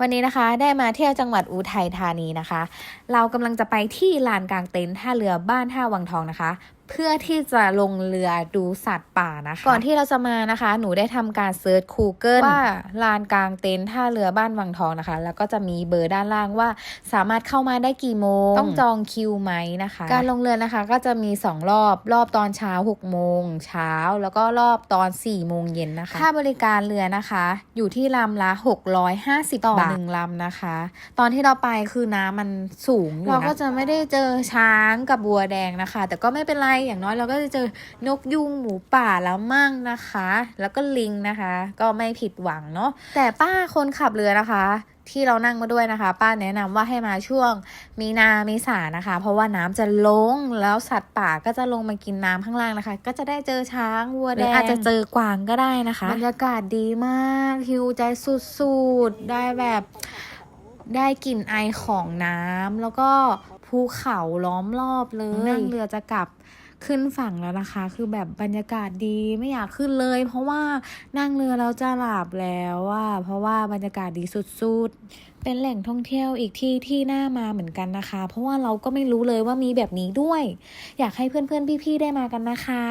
วันนี้นะคะได้มาเที่ยวจังหวัดอุทัยธานีนะคะ เรากำลังจะไปที่ลานกลางเต็นท์ท่าเรือบ้านท่าวังทองนะคะเพื่อที่จะลงเรือดูสัตว์ป่านะคะ ก่อนที่เราจะมานะคะ หนูได้ทำการเซิร์ช Google ว่าลานกลางเต็นท์ท่าเรือบ้านวังทองนะคะ แล้วก็จะมีเบอร์ด้านล่างว่า สามารถเข้ามาได้กี่โมง ต้องจองคิวไหมนะคะ การลงเรือนะคะก็จะมี 2 รอบรอบตอนเช้า6โมงเช้า แล้วก็รอบตอน4โมงเย็นนะคะค่าบริการเรือนะคะ อยู่ที่ลำละ 650ต่อหนึ่งลำนะคะ ตอนที่เราไปคือน้ำมันสูงอยู่นะเราก็จะไม่ได้เจอช้างกับบัวแดงนะคะ แต่ก็ไม่เป็นไรอย่างน้อยเราก็จะเจอนกยุงหมูป่าแล้วมั่งนะคะ แล้วก็ลิงนะคะ ก็ไม่ผิดหวังเนาะแต่ป้าคนขับเรือนะคะ ที่เรานั่งมาด้วยนะคะ ป้าแนะนำว่าให้มาช่วงมีนาเมษานะคะ เพราะว่าน้ำจะลงแล้วสัตว์ป่าก็จะลงมากินน้ำข้างล่างนะคะ ก็จะได้เจอช้างวัวแดงอาจจะเจอกวางก็ได้นะคะบรรยากาศดีมากฮิวใจสุดๆได้แบบได้กลิ่นไอของน้ำแล้วก็ภูเขาล้อมรอบเลยนั่งเรือจะกลับ ขึ้นฝั่งแล้วนะคะ คือแบบบรรยากาศดีไม่อยากขึ้นเลย เพราะว่านั่งเรือแล้วจะหลับแล้วว่าเพราะว่าบรรยากาศดีสุดๆ เป็นแหล่งท่องเที่ยวอีกที่ที่น่ามาเหมือนกันนะคะ เพราะว่าเราก็ไม่รู้เลยว่ามีแบบนี้ด้วย อยากให้เพื่อนๆพี่ๆได้มากันนะคะ